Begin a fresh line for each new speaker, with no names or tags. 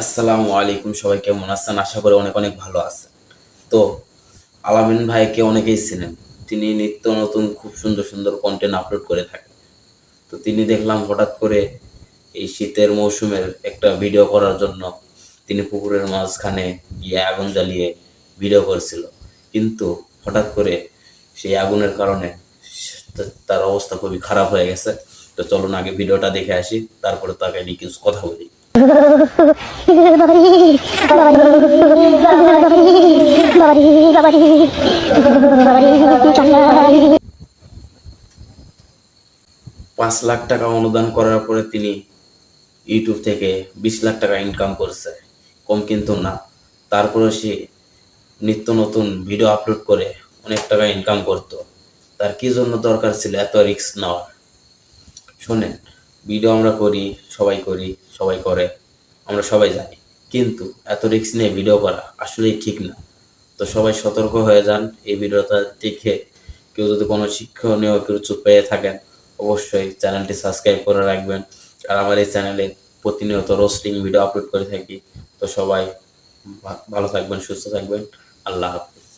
আসসালামু আলাইকুম, সবাই কেমন আছেন? আশা করি অনেক অনেক ভালো আছেন। তো, আলামিন ভাইকে অনেকেই চিনেন। তিনি নিত্য নতুন, খুব সুন্দর সুন্দর কন্টেন্ট আপলোড করে থাকেন তো তিনি দেখলাম হঠাৎ করে এই শীতের মৌসুমের একটা ভিডিও করার জন্য তিনি পুকুরের মাঝখানে গিয়ে আগুন জ্বালিয়ে ভিডিও করছিল। কিন্তু হঠাৎ করে সেই আগুনের কারণে তার অবস্থা খুবই খারাপ হয়ে গেছে। তো চলুন আগে ভিডিওটা দেখে আসি, তারপরে তাকে নিয়ে কিছু কথা বলি। পাঁচ লাখ টাকা অনুদান করার পরে তিনি ইউটিউব থেকে বিশ লাখ টাকা ইনকাম করছে। কম কিন্তু না। তারপরে সে নিত্য নতুন ভিডিও আপলোড করে অনেক টাকা ইনকাম করতো। তার কি জন্য দরকার ছিল? এত রিস্ক নেওয়ার শোনেন ভিডিও আমরা করি, সবাই করি, সবাই করে, আমরা সবাই জানি। কিন্তু এত রিক্স নিয়ে ভিডিও করা আসলেই ঠিক না। তো সবাই সতর্ক হয়ে যান, এই ভিডিওটা দেখে কেউ যদি কোনো শিক্ষণীয় কিছু পেয়ে থাকেন, অবশ্যই চ্যানেলটি সাবস্ক্রাইব করে রাখবেন। আর আমার এই চ্যানেলে প্রতিনিয়ত রোস্টিং ভিডিও আপলোড করে থাকি। তো সবাই ভালো থাকবেন, সুস্থ থাকবেন। আল্লাহ হাফিজ।